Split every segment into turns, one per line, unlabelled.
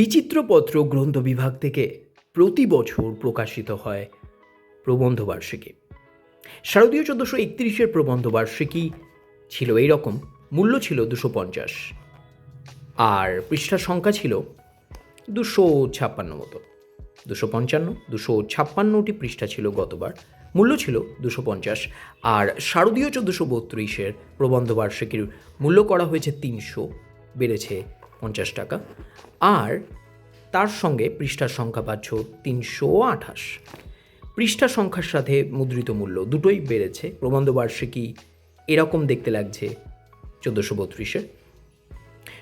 বিচিত্রপত্র গ্রন্থ বিভাগ থেকে প্রতি বছর প্রকাশিত হয় প্রবন্ধবার্ষিকী শারদীয় চোদ্দোশো একত্রিশের প্রবন্ধবার্ষিকী ছিল এই রকম মূল্য ছিল দুশো পঞ্চাশ। আর পৃষ্ঠার সংখ্যা ছিল দুশো ছাপ্পান্ন মতো। দুশো পঞ্চান্ন, দুশো ছাপ্পান্নটি পৃষ্ঠা ছিল গতবার, মূল্য ছিল দুশো পঞ্চাশ। আর শারদীয় চোদ্দোশো বত্রিশের প্রবন্ধবার্ষিকীর মূল্য করা হয়েছে তিনশো, বেড়েছে পঞ্চাশ টাকা। আর তার সঙ্গে পৃষ্ঠার সংখ্যা পাচ্ছ তিনশো আঠাশ। পৃষ্ঠা সংখ্যার সাথে মুদ্রিত মূল্য দুটোই বেড়েছে। প্রবন্ধবার্ষিকী এরকম দেখতে লাগছে চোদ্দোশো বত্রিশের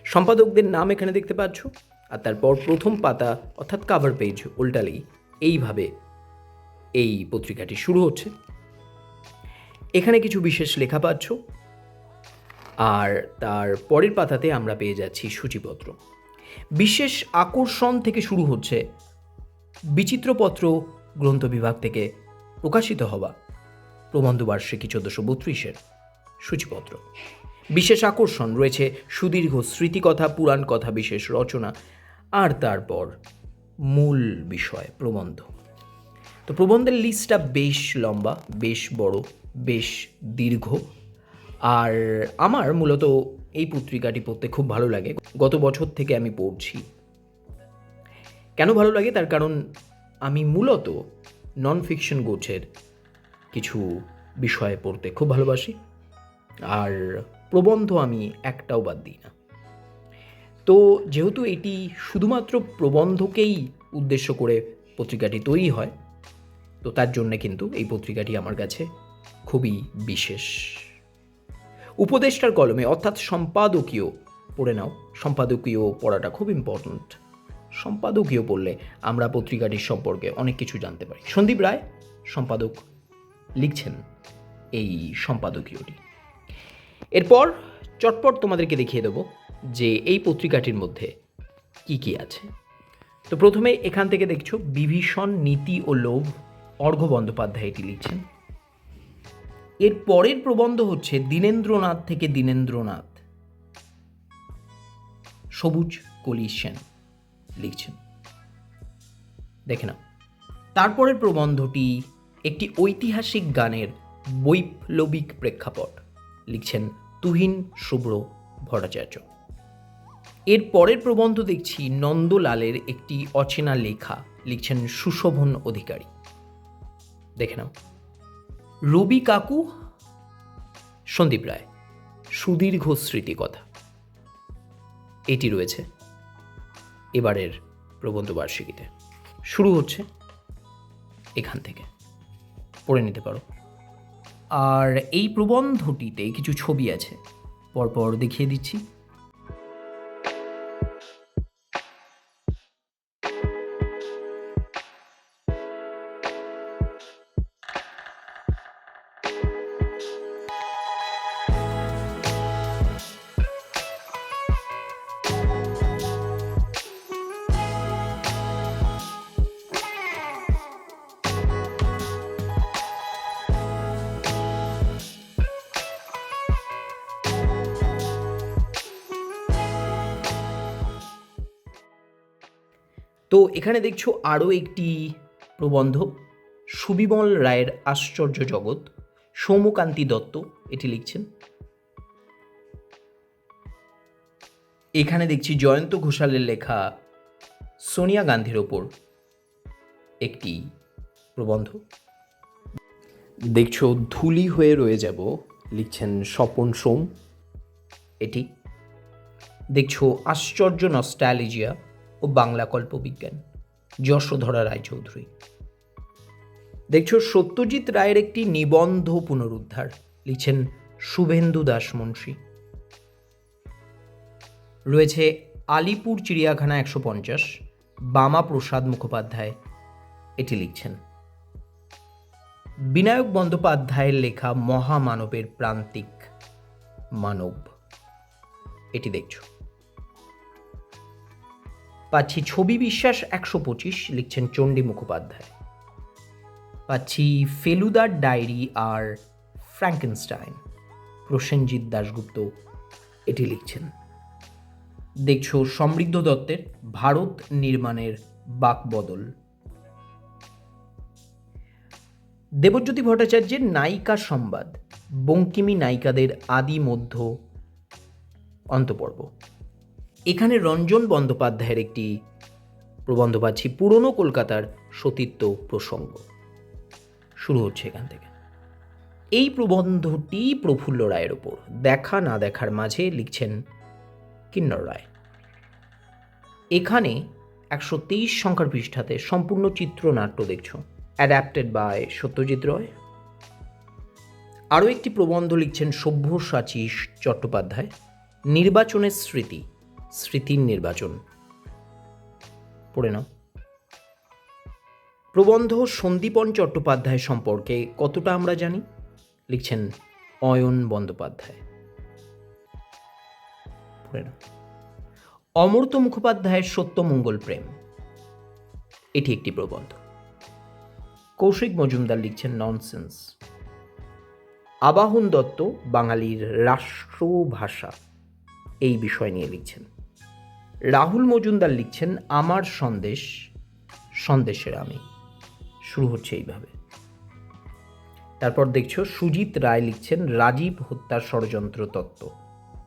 সম্পাদকদের নাম এখানে দেখতে পাচ্ছ। আর তারপর প্রথম পাতা অর্থাৎ কাভার পেজ উল্টালেই এইভাবে এই পত্রিকাটি শুরু হচ্ছে। এখানে কিছু বিশেষ লেখা পাচ্ছ। আর তার পরের পাতাতে আমরা পেয়ে যাচ্ছি সূচিপত্র। বিশেষ আকর্ষণ থেকে শুরু হচ্ছে বিচিত্রপত্র গ্রন্থ বিভাগ থেকে প্রকাশিত হওয়া প্রবন্ধ প্রবন্ধবার্ষিকী চোদ্দশো বত্রিশের সূচিপত্র। বিশেষ আকর্ষণ রয়েছে সুদীর্ঘ স্মৃতিকথা, পুরাণ কথা বিশেষ রচনা আর তারপর মূল বিষয় প্রবন্ধ। তো প্রবন্ধের লিস্টটা বেশ লম্বা, বেশ বড়, বেশ দীর্ঘ। আর আমার মূলত এই পত্রিকাটি পড়তে খুব ভালো লাগে। গত বছর থেকে আমি পড়ছি। কেন ভালো লাগে? তার কারণ আমি মূলত নন ফিকশন গোছের কিছু বিষয়ে পড়তে খুব ভালোবাসি। আর প্রবন্ধ আমি একটাও বাদ দিই না। তো যেহেতু এটি শুধুমাত্র প্রবন্ধকেই উদ্দেশ্য করে পত্রিকাটি তৈরি হয়, তো তার জন্যে কিন্তু এই পত্রিকাটি আমার কাছে খুবই বিশেষ। উপদেষ্টার কলমে, অর্থাৎ সম্পাদকীয়, পড়ে নাও, সম্পাদকীয় পড়াটা খুব ইম্পর্ট্যান্ট সম্পাদকীয় পড়লে আমরা পত্রিকাটির সম্পর্কে অনেক কিছু জানতে পারি। সন্দীপ রায়, সম্পাদক, লিখছেন এই সম্পাদকীয়টি। এরপর চটপট তোমাদেরকে দেখিয়ে দেবো যে এই পত্রিকাটির মধ্যে কি কি আছে। তো প্রথমে এখান থেকে দেখছ, বিভীষণ, নীতি ও লোভ, অর্ঘ্য বন্দ্যোপাধ্যায় এটি লিখছেন। এর পরের প্রবন্ধ হচ্ছে দীনেন্দ্রনাথ থেকে দীনেন্দ্রনাথ। সবুজ কলি সেন লিখছেন। দেখে নাও। তারপরের প্রবন্ধটি একটি ঐতিহাসিক গানের বৈপ্লবিক প্রেক্ষাপট লিখছেন তুহিন শুভ্র ভট্টাচার্য। এর পরের প্রবন্ধ দেখছি নন্দলালের একটি অচেনা লেখা লিখছেন সুশোভন অধিকারী। দেখে নাও। রবি কাকু, সন্দীপ রায়। সুদীর্ঘ স্মৃতিকথা। এটি রয়েছে এবারের প্রবন্ধ বার্ষিকীতে। শুরু হচ্ছে এখান থেকে। পড়ে নিতে পারো। আর এই প্রবন্ধটিতে কিছু ছবি আছে। পরপর দেখিয়ে দিচ্ছি। তো এখানে দেখছ আরও একটি প্রবন্ধ, সুবিমল রায়ের আশ্চর্য জগৎ সৌমকান্তি দত্ত এটি লিখছেন। এখানে দেখছি জয়ন্ত ঘোষালের লেখা সোনিয়া গান্ধীর ওপর একটি প্রবন্ধ। দেখছ, ধুলি হয়ে রয়ে যাব, লিখছেন স্বপন সোম এটি। দেখছ, আশ্চর্য নস্টালিজিয়া ও বাংলা কল্পবিজ্ঞান, যশোধরা রায়চৌধুরী। দেখছ, সত্যজিৎ রায়ের একটি নিবন্ধ পুনরুদ্ধার লিখছেন শুভেন্দু দাস মুন্সী। রয়েছে আলিপুর চিড়িয়াখানা একশো পঞ্চাশ, বামা প্রসাদ মুখোপাধ্যায়, এটি লিখছেন। বিনায়ক বন্দ্যোপাধ্যায়ের লেখা মহামানবের প্রান্তিক মানব, এটি দেখছ। পাচ্ছি ছবি বিশ্বাস একশো পঁচিশ, লিখছেন চণ্ডী মুখোপাধ্যায়। পাচ্ছি ফেলুদার ডায়েরি আর ফ্র্যাঙ্কেনস্টাইন, প্রসেনজিৎ দাশগুপ্ত এটি লিখছেন। দেখছ সমৃদ্ধ দত্তের ভারত নির্মাণের বাকবদল। দেবজ্যোতি ভট্টাচার্যের নায়িকা সংবাদ, বঙ্কিমী নায়িকাদের আদি মধ্য অন্তপর্ব। এখানে রঞ্জন বন্দ্যোপাধ্যায়ের একটি প্রবন্ধ পাচ্ছি, পুরনো কলকাতার সতীত্ব প্রসঙ্গ। শুরু হচ্ছে এখান থেকে। এই প্রবন্ধটি প্রফুল্ল রায়ের ওপর। দেখা না দেখার মাঝে লিখছেন কিন্নর রায়। এখানে একশো তেইশ সংখ্যার পৃষ্ঠাতে সম্পূর্ণ চিত্রনাট্য দেখছ। Adapted by Satyajit Ray. আরও একটি প্রবন্ধ লিখছেন সভ্যসাচী চট্টোপাধ্যায়। নির্বাচনের স্মৃতি। স্মৃতির নির্বাচন। পড়ে নাও। প্রবন্ধ সন্দীপন চট্টোপাধ্যায় সম্পর্কে কতটা আমরা জানি? লিখছেন অয়ন বন্দ্যোপাধ্যায়। পড়ে নাও। অমর্ত্য মুখোপাধ্যায়ের সত্যমঙ্গল প্রেম। এটি একটি প্রবন্ধ। কৌশিক মজুমদার লিখছেন ননসেন্স। আবাহন দত্ত বাঙালির রাষ্ট্রভাষা। এই বিষয় নিয়ে লিখছেন। রাহুল মজুমদার লিখছেন, আমার সন্দেশ, সন্দেশের আমি। শুরু হচ্ছে এইভাবে। তারপর দেখছ, সুজিত রায় লিখছেন, রাজীব হত্যার ষড়যন্ত্র তত্ত্ব।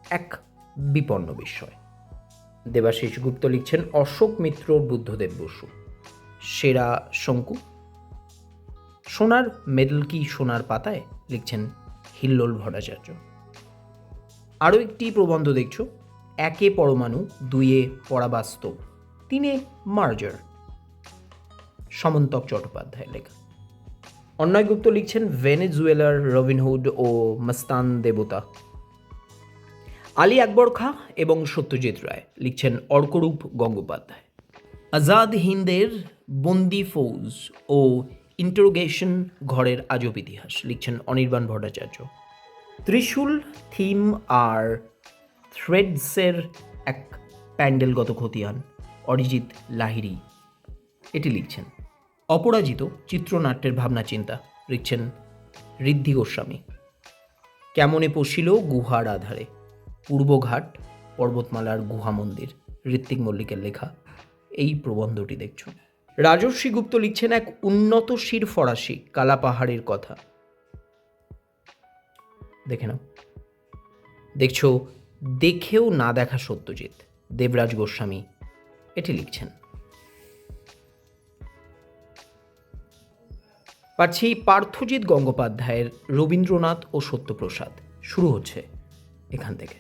এক বিপন্ন বিষয় দেবাশিস গুপ্ত লিখছেন, অশোক মিত্র, বুদ্ধদেব বসু। সেরা শঙ্কু। সোনার মেডেল কি সোনার পাতায়? লিখছেন, হিল্লোল ভট্টাচার্য। আরও একটি প্রবন্ধ দেখছ একে পরমাণু দুইয়ে পরাবাস্তব তিনে মার্জার। সমন্তক চট্টোপাধ্যায় লেখা। অন্যয় গুপ্ত লিখছেন ভেনেজুয়েলার রবিনহুড ও মস্তান দেবতা। আলী আকবর খা এবং সত্যজিৎ রায় লিখছেন অর্করূপ গঙ্গোপাধ্যায়। আজাদ হিন্দের বন্দি ফৌজ ও ইন্টারোগেশন ঘরের আজব ইতিহাস লিখছেন অনির্বাণ ভট্টাচার্য। ত্রিশূল থিম আর থ্রেডসের এক প্যান্ডেলগত খতিয়ান, অরিজিৎ লাহিরি এটি লিখছেন। অপরাজিত চিত্রনাট্যের ভাবনা চিন্তা, লিখছেন ঋদ্ধি গোস্বামী। কেমনে পশিল গুহার আধারে? পূর্বঘাট, পর্বতমালার গুহা মন্দির, ঋত্বিক মল্লিকের লেখা, এই প্রবন্ধটি দেখছ। রাজর্ষি গুপ্ত লিখছেন এক উন্নত শির ফরাসি, কালা পাহাড়ের কথা। দেখে নাও। দেখছ দেখেও না দেখা সত্যজিৎ। দেবরাজ গোস্বামী এটি লিখছেন। পাচ্ছি পার্থজিৎ গঙ্গোপাধ্যায়ের রবীন্দ্রনাথ ও সত্যপ্রসাদ। শুরু হচ্ছে এখান থেকে।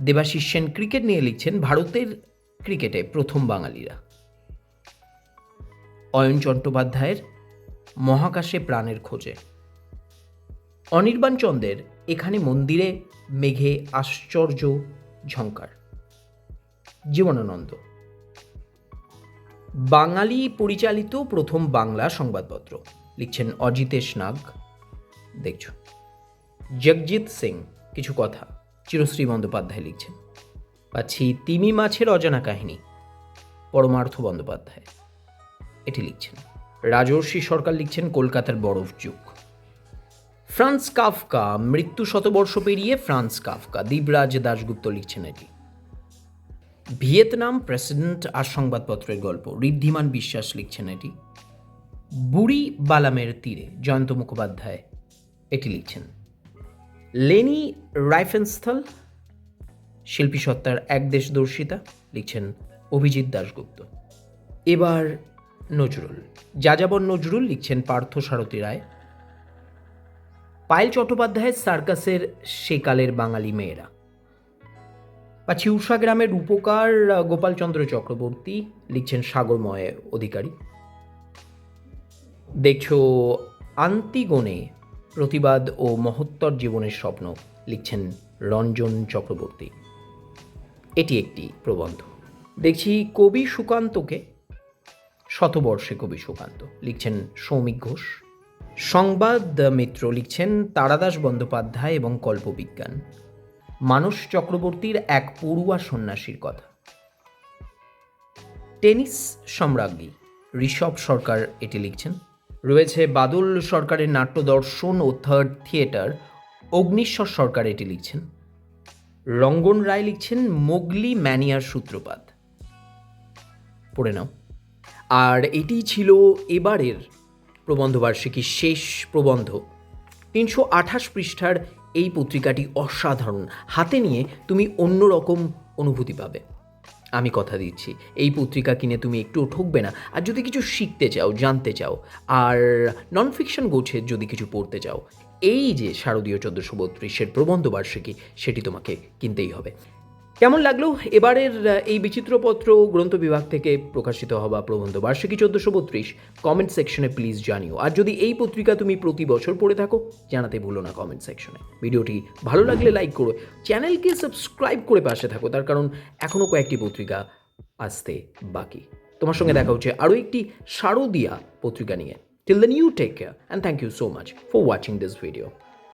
দেবাশিস সেন ক্রিকেট নিয়ে লিখছেন ভারতের ক্রিকেটে প্রথম বাঙালিরা। অয়ন চট্টোপাধ্যায়ের মহাকাশে প্রাণের খোঁজে। অনির্বাণ চন্দের এখানে মন্দিরে মেঘে আশ্চর্য ঝঙ্কার জীবনানন্দ। বাঙালি পরিচালিত প্রথম বাংলা সংবাদপত্র। লিখছেন অজিতেশ নাগ। দেখছ? জগজিৎ সিং, কিছু কথা চিরশ্রী বন্দ্যোপাধ্যায় লিখছেন। পাচ্ছি তিমি মাছের অজানা কাহিনী, পরমার্থ বন্দ্যোপাধ্যায়। এটি লিখছেন। রাজর্ষি সরকার লিখছেন কলকাতার বরফ যুগ। ফ্রান্স কাফকা মৃত্যু শতবর্ষ পেরিয়ে ফ্রান্স কাফকা। দ্বীপরাজ দাশগুপ্ত লিখছেন এটি। ভিয়েতনাম প্রেসিডেন্ট আর সংবাদপত্রের গল্প। ঋদ্ধিমান বিশ্বাস লিখছেন এটি। বুড়ি বালামের তীরে জয়ন্ত মুখোপাধ্যায় এটি লিখছেন। লেনি রাইফেনস্থল, শিল্পী সত্তার এক দেশদর্শিতা, লিখছেন অভিজিৎ দাশগুপ্ত। এবার নজরুল। যাযাবর নজরুল লিখছেন পার্থ সারথী রায়। পায়েল চট্টোপাধ্যায়ের সার্কাসের সেকালের বাঙালি মেয়েরা। বা চিউসা গ্রামের রূপকার গোপালচন্দ্র চক্রবর্তী লিখছেন সাগরময় অধিকারী। দেখছ আন্তিগণে প্রতিবাদ ও মহত্তর জীবনের স্বপ্ন লিখছেন রঞ্জন চক্রবর্তী। এটি একটি প্রবন্ধ। দেখছি কবি সুকান্তকে, শতবর্ষে কবি সুকান্ত, লিখছেন সৌমিক ঘোষ। সংবাদ মিত্র লিখছেন তারাদাস বন্দ্যোপাধ্যায় এবং কল্পবিজ্ঞান। মানস চক্রবর্তীর এক পড়ুয়া সন্ন্যাসীর কথা। টেনিস সম্রাজ্ঞী ঋষভ সরকার এটি লিখছেন। রয়েছে বাদল সরকারের নাট্য দর্শন ও থার্ড থিয়েটার অগ্নিশ্বর সরকার এটি লিখছেন। রঙ্গন রায় লিখছেন মোগলি ম্যানিয়ার সূত্রপাত। পড়ে নাও। আর এটি ছিল এবারের প্রবন্ধবার্ষিকীর শেষ প্রবন্ধ। তিনশো আঠাশ পৃষ্ঠার এই পত্রিকাটি অসাধারণ। হাতে নিয়ে তুমি অন্যরকম অনুভূতি পাবে। আমি কথা দিচ্ছি, এই পত্রিকা কিনে তুমি একটুও ঠকবে না। আর যদি কিছু শিখতে চাও, জানতে চাও, আর নন ফিকশন গোছের যদি কিছু পড়তে চাও, এই যে শারদীয় চোদ্দোশো বত্রিশের প্রবন্ধবার্ষিকী সেটি তোমাকে কিনতেই হবে। কেমন লাগল? এবারের এই বিচিত্রপত্র গ্রন্থ বিভাগ থেকে প্রকাশিত হওয়া প্রবন্ধ। বার্ষিকী চোদ্দোশো বত্রিশ কমেন্ট সেকশনে প্লিজ জানিও। আর যদি এই পত্রিকা তুমি প্রতি বছর পড়ে থাকো, জানাতে ভুলো না কমেন্ট সেকশনে ভিডিওটি ভালো লাগলে লাইক করো। চ্যানেলকে সাবস্ক্রাইব করে পাশে থাকো, তার কারণ এখনও কয়েকটি পত্রিকা আসতে বাকি। তোমার সঙ্গে দেখা হচ্ছে আরও একটি শারদিয়া পত্রিকা নিয়ে। Till the new take care and thank you so much for watching this video